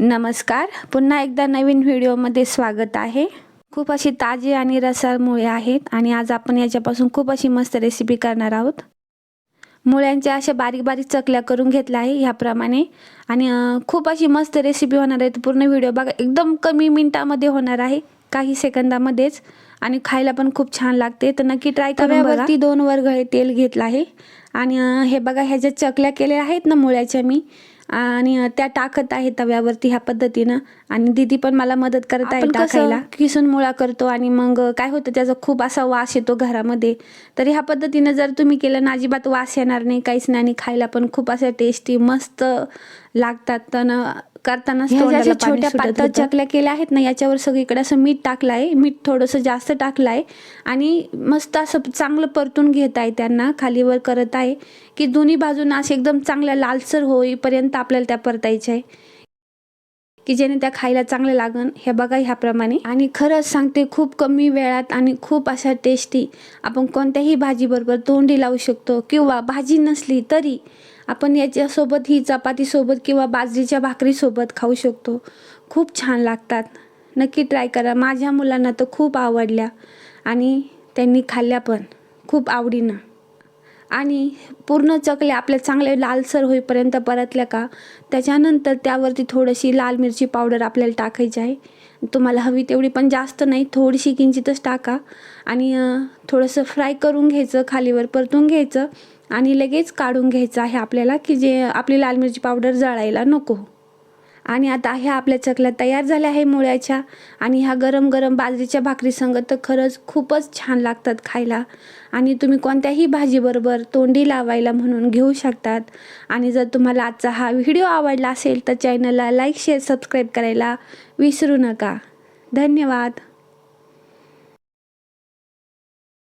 नमस्कार. पुन्हा एकदा नवीन व्हिडिओमध्ये स्वागत आहे. खूप अशी ताजी आणि रसाळ मुळे आहेत आणि आज आपण याच्यापासून खूप अशी मस्त रेसिपी करणार आहोत. मुळ्यांच्या अशा बारीक बारीक चकल्या करून घेतल्या आहे ह्याप्रमाणे. आणि खूप अशी मस्त रेसिपी होणार आहे पूर्ण व्हिडिओ बघा एकदम कमी मिनिटामध्ये होणार आहे. काही सेकंदामध्येच. आणि खायला पण खूप छान लागते. तर नक्की ट्राय तव्यावरती दोन वर्ग तेल घेतलं आहे. आणि हे बघा ह्या ज्या चकल्या केल्या आहेत ना मुळ्याच्या मी आणि त्या टाकत आहे तव्यावरती ह्या पद्धतीनं. आणि दीदी पण मला मदत करत आहे टाकायला. किसून मुळा करतो आणि मग काय होतं त्याचा खूप असा वास येतो घरामध्ये. तर ह्या पद्धतीनं जर तुम्ही केलं ना अजिबात वास येणार नाही काहीच नाही. आणि खायला पण खूप असं टेस्टी मस्त लागतात. तर करताना छोट्या पातळ चकल्या केल्या आहेत ना याच्यावर सगळीकडे असं मीठ टाकलं आहे मीठ थोडंसं जास्त टाकलं आहे आणि मस्त असं चांगलं परतून घेत आहे त्यांना खालीवर करत आहे. की दोन्ही बाजूनं असे एकदम चांगल्या लालसर होईपर्यंत आपल्याला त्या परतायच्या आहे. की जेणे त्या खायला चांगलं लागन हे बघा ह्याप्रमाणे. आणि खरंच सांगते खूप कमी वेळात आणि खूप अशा टेस्टी आपण कोणत्याही भाजीबरोबर तोंडी लावू शकतो किंवा भाजी नसली तरी आपण याच्यासोबत ही चपातीसोबत किंवा बाजरीच्या भाकरीसोबत खाऊ शकतो. खूप छान लागतात. नक्की ट्राय करा. माझ्या मुलांना तर खूप आवडल्या आणि त्यांनी खाल्ल्या पण. खूप आवडीनं. आणि पूर्ण चकल्या आपल्या चांगले लालसर होईपर्यंत परतल्या का? त्याच्यानंतर त्यावरती थोडीशी लाल मिरची पावडर आपल्याला टाकायची आहे. तुम्हाला हवी तेवढी पण जास्त नाही थोडीशी किंचितच टाका. आणि थोडंसं फ्राय करून घ्यायचं खालीवर परतून घ्यायचं आणि लगेच काढून घ्यायचं आहे आपल्याला की जे आपली लाल मिरची पावडर जळायला नको. आणि आता ह्या आपल्या चकल्या तयार झाल्या आहे मुळ्याच्या. आणि ह्या गरम गरम बाजरीच्या भाकरीसंग तर खरंच खूपच छान लागतात खायला. आणि तुम्ही कोणत्याही भाजीबरोबर तोंडी लावायला म्हणून घेऊ शकतात. आणि जर तुम्हाला आजचा हा व्हिडिओ आवडला असेल तर चॅनलला लाईक शेअर सबस्क्राईब करायला विसरू नका. धन्यवाद.